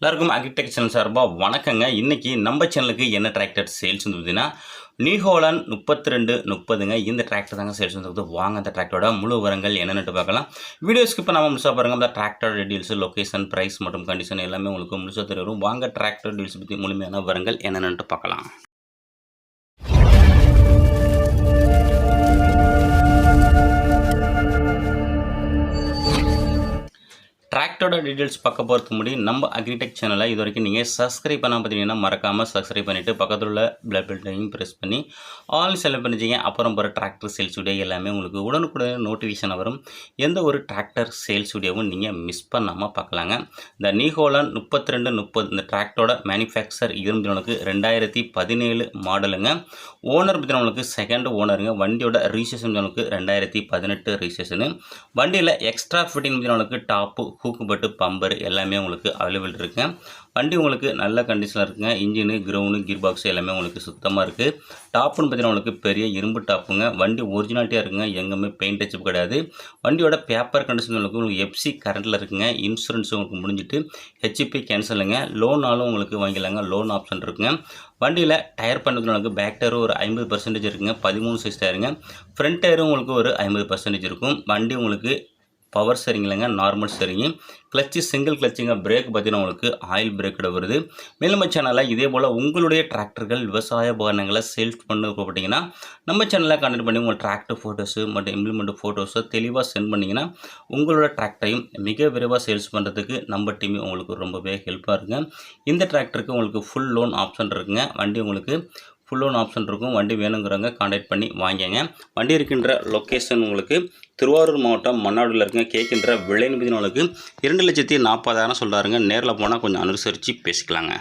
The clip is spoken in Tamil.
எல்லாருக்கும் அக்ரிடெக் சேனல் சார்பாக வணக்கங்க. இன்றைக்கி நம்ம சேனலுக்கு என்ன டிராக்டர் சேல்ஸ் வந்து பார்த்தீங்கன்னா நியூஹோலாண்ட் முப்பத்தி ரெண்டு முப்பதுங்க. இந்த டிராக்டர் தாங்க சேல்ஸ் வந்து வாங்க அந்த டிராக்டரோட முழு விவரங்கள் என்னென்னு பார்க்கலாம். வீடியோஸ்க்கு இப்போ நம்ம முழுசாக பாருங்க. அந்த டிராக்டர் டீல்ஸ் லொக்கேஷன் ப்ரைஸ் மற்றும் கண்டிஷன் எல்லாமே உங்களுக்கு முழுசாக தெரியும். வாங்க டிராக்டர் டீல்ஸ் பற்றி முழுமையான விவரங்கள் என்னென்னு பார்க்கலாம். டிராக்டரோட டீட்டெயில்ஸ் பார்க்க போகிறதுக்கு முன்னாடி நம்ம அக்ரிடெக் சேனலை இது வரைக்கும் நீங்கள் சப்ஸ்கிரைப் பண்ணால் பார்த்தீங்கன்னா மறக்காமல் சப்ஸ்கிரைப் பண்ணிவிட்டு பக்கத்தில் உள்ள பிளட் பட்டனையும் ப்ரெஸ் பண்ணி ஆல் செலக்ட் பண்ணிச்சிங்க அப்புறம் போகிற டிராக்டர் சேல்ஸ் வீடியோ எல்லாமே உங்களுக்கு உடனுக்குடன் நோட்டிஃபிகேஷன் வரும். எந்த ஒரு டிராக்டர் சேல்ஸ் வீடியோவும் நீங்கள் மிஸ் பண்ணாமல் பார்க்கலாங்க. இந்த நீஹோலான் முப்பத்தி ரெண்டு முப்பது இந்த டிராக்டரோட மேனுஃபேக்சர் இருந்தவனுக்கு ரெண்டாயிரத்தி பதினேழு மாடலுங்க ஓனர் பற்றினவங்களுக்கு செகண்ட் ஓனருங்க வண்டியோட ரிஜிஸ்ட்ரேஷன் பற்றினவங்களுக்கு ரெண்டாயிரத்தி பதினெட்டு ரிஜிஸ்ட்ரேஷனு வண்டியில் எக்ஸ்ட்ரா ஃபிட்டிங் பற்றினவங்களுக்கு டாப்பு ஹூக்குபட்டு பம்பர் எல்லாமே உங்களுக்கு அவைலபிள் இருக்குது வண்டி உங்களுக்கு நல்ல கண்டிஷனில் இருக்குங்க. இன்ஜினு கிரவுண்டு கீர் பாக்ஸ் எல்லாமே உங்களுக்கு சுத்தமாக இருக்குது டாப்புன்னு பார்த்தீங்கன்னா உங்களுக்கு பெரிய இரும்பு டாப்புங்க வண்டி ஒரிஜினாலிட்டியாக இருக்குங்க. எங்கேயுமே பெயிண்ட் டச்சப் கிடையாது. வண்டியோட பேப்பர் கண்டிஷன் உங்களுக்கு உங்களுக்கு எஃப்சி கரண்ட்டில் இருக்குங்க. இன்சூரன்ஸ் உங்களுக்கு முடிஞ்சிட்டு ஹெச்பி கேன்சலுங்க லோனாலும் உங்களுக்கு வாங்கிக்கலாங்க. லோன் ஆப்ஷன் இருக்குங்க. வண்டியில் டயர் பண்ணுறதுனால பேக் டயரும் ஒரு ஐம்பது பர்சன்டேஜ் இருக்குங்க. பதிமூணு சைஸ் டயருங்க ஃப்ரண்ட் டயரும் உங்களுக்கு ஒரு ஐம்பது பர்சன்டேஜ் இருக்கும். வண்டி உங்களுக்கு பவர் ஸ்டேரிங் இல்லைங்க நார்மல் ஸ்டேரிங்கு கிளச்சு சிங்கிள் கிளச்சுங்க பிரேக் பார்த்தீங்கன்னா உங்களுக்கு ஆயில் பிரேக்கோட வருது. மேலும் சேனலில் இதே போல் உங்களுடைய டிராக்டர்கள் விவசாய உபகரணங்களை சேல்ஸ் பண்ண போட்டிங்கன்னா நம்ம சேனலில் கண்டக்ட் பண்ணி உங்கள் டிராக்டர் ஃபோட்டோஸு மற்றும் இம்ப்ளிமெண்ட் ஃபோட்டோஸை தெளிவாக சென்ட் பண்ணிங்கன்னா உங்களோட டிராக்டரையும் மிக விரைவாக சேல்ஸ் பண்ணுறதுக்கு நம்ம டீம் உங்களுக்கு ரொம்பவே ஹெல்ப்பாக இருக்குங்க. இந்த டிராக்டருக்கு உங்களுக்கு ஃபுல் லோன் ஆப்ஷன் இருக்குங்க. வண்டி உங்களுக்கு ஃபுல் லோன் ஆப்ஷன் இருக்கும். வண்டி வேணுங்கிறவங்க காண்டாக்ட் பண்ணி வாங்கிங்க வண்டி இருக்கின்ற லொக்கேஷன் உங்களுக்கு திருவாரூர் மாவட்டம் மன்னாடியில் இருக்குங்க. கேட்கின்ற விலை நிபுணர்களுக்கு இரண்டு லட்சத்தி நாற்பதாயிரம் சொல்கிறாருங்க நேரில் போனால் கொஞ்சம் அனுசரித்து பேசிக்கலாங்க.